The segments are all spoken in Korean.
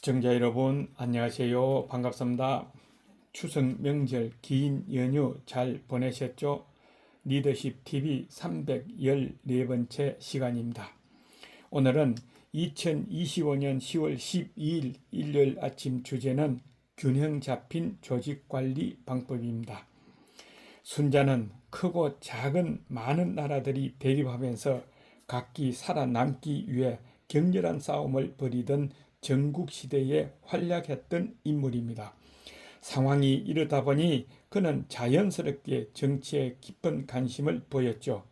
시청자 여러분 안녕하세요. 반갑습니다. 추석 명절 긴 연휴 잘 보내셨죠? 리더십 TV 314번째 시간입니다. 오늘은 2025년 10월 12일 일요일 아침 주제는 균형 잡힌 조직 관리 방법입니다. 순자는 크고 작은 많은 나라들이 대립하면서 각기 살아남기 위해 격렬한 싸움을 벌이던 전국 시대에 활약했던 인물입니다. 상황이 이르다 보니 그는 자연스럽게 정치에 깊은 관심을 보였죠.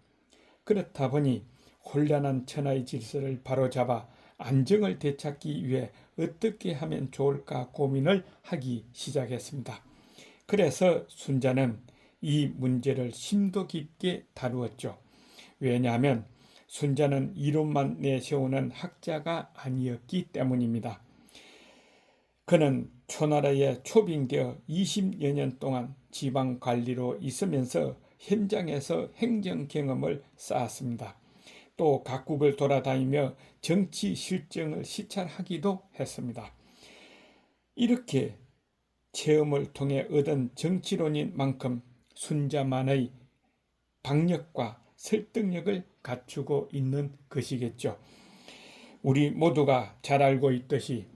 그렇다 보니 혼란한 천하의 질서를 바로잡아 안정을 되찾기 위해 어떻게 하면 좋을까 고민을 하기 시작했습니다. 그래서 순자는 이 문제를 심도 깊게 다루었죠. 왜냐하면 순자는 이론만 내세우는 학자가 아니었기 때문입니다. 그는 초나라에 초빙되어 20여 년 동안 지방 관리로 있으면서 현장에서 행정 경험을 쌓았습니다. 또 각국을 돌아다니며 정치 실정을 시찰하기도 했습니다. 이렇게 체험을 통해 얻은 정치론인 만큼 순자만의 박력과 설득력을 갖추고 있는 것이겠죠. 우리 모두가 잘 알고 있듯이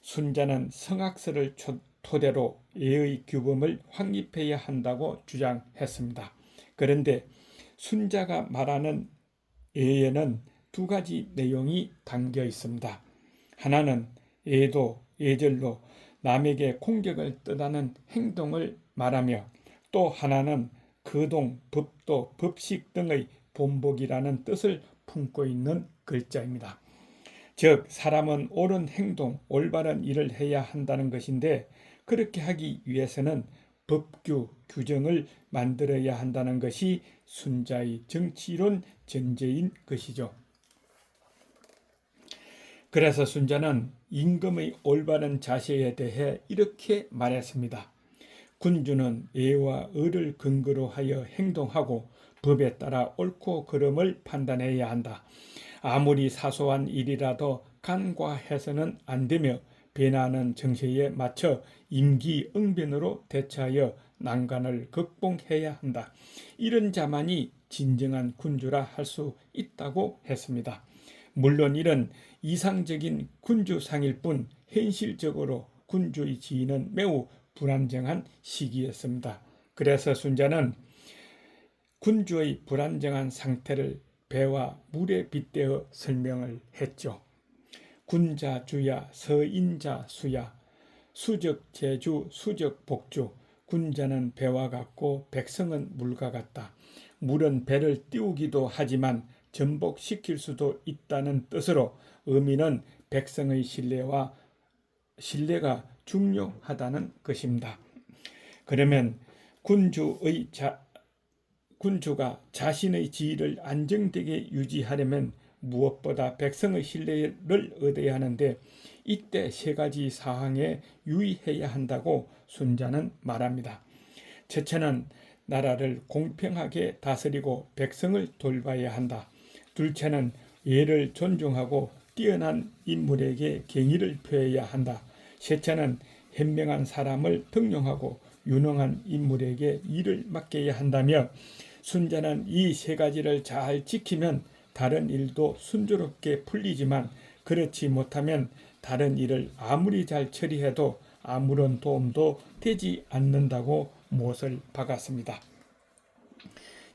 순자는 성악설을 토대로 예의 규범을 확립해야 한다고 주장했습니다. 그런데 순자가 말하는 예에는 두 가지 내용이 담겨 있습니다. 하나는 예도 예절로 남에게 공격을 뜻하는 행동을 말하며 또 하나는 거동, 법도, 법식 등의 본복이라는 뜻을 품고 있는 글자입니다. 즉, 사람은 옳은 행동, 올바른 일을 해야 한다는 것인데, 그렇게 하기 위해서는 법규, 규정을 만들어야 한다는 것이 순자의 정치론 전제인 것이죠. 그래서 순자는 임금의 올바른 자세에 대해 이렇게 말했습니다. 군주는 예와 의를 근거로 하여 행동하고 법에 따라 옳고 그름을 판단해야 한다. 아무리 사소한 일이라도 간과해서는 안 되며 변하는 정세에 맞춰 임기응변으로 대처하여 난관을 극복해야 한다. 이런 자만이 진정한 군주라 할 수 있다고 했습니다. 물론 이런 이상적인 군주상일 뿐 현실적으로 군주의 지위는 매우 불안정한 시기였습니다. 그래서 순자는 군주의 불안정한 상태를 배와 물에 빗대어 설명을 했죠. 군자 주야 서인자 수야 수적 제주 수적 복주 군자는 배와 같고 백성은 물과 같다. 물은 배를 띄우기도 하지만 전복시킬 수도 있다는 뜻으로 의미는 백성의 신뢰와 신뢰가 중요하다는 것입니다. 그러면 군주의 자, 군주가 자신의 지위를 안정되게 유지하려면 무엇보다 백성의 신뢰를 얻어야 하는데 이때 세 가지 사항에 유의해야 한다고 순자는 말합니다. 첫째는 나라를 공평하게 다스리고 백성을 돌봐야 한다. 둘째는 예를 존중하고 뛰어난 인물에게 경의를 표해야 한다. 셋째는 현명한 사람을 등용하고 유능한 인물에게 일을 맡겨야 한다며 순자는 이 세 가지를 잘 지키면 다른 일도 순조롭게 풀리지만 그렇지 못하면 다른 일을 아무리 잘 처리해도 아무런 도움도 되지 않는다고 못을 박았습니다.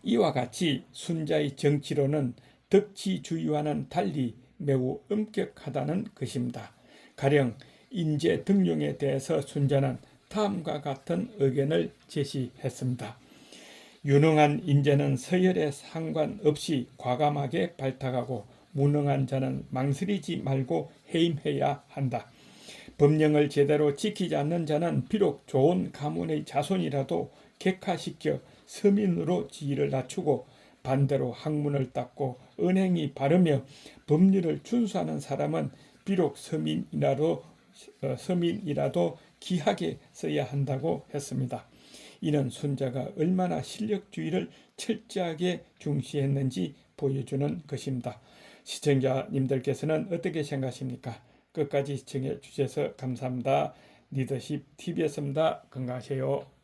이와 같이 순자의 정치로는 덕치주의와는 달리 매우 엄격하다는 것입니다. 가령 인재 등용에 대해서 순자는 다음과 같은 의견을 제시했습니다. 유능한 인재는 서열에 상관없이 과감하게 발탁하고 무능한 자는 망설이지 말고 해임해야 한다. 법령을 제대로 지키지 않는 자는 비록 좋은 가문의 자손이라도 객화시켜 서민으로 지위를 낮추고 반대로 학문을 닦고 은행이 바르며 법률을 준수하는 사람은 비록 서민이라도 어, 서민이라도 귀하게 써야 한다고 했습니다. 이는 순자가 얼마나 실력주의를 철저하게 중시했는지 보여주는 것입니다. 시청자님들께서는 어떻게 생각하십니까? 끝까지 시청해 주셔서 감사합니다. 리더십 TV였습니다. 건강하세요.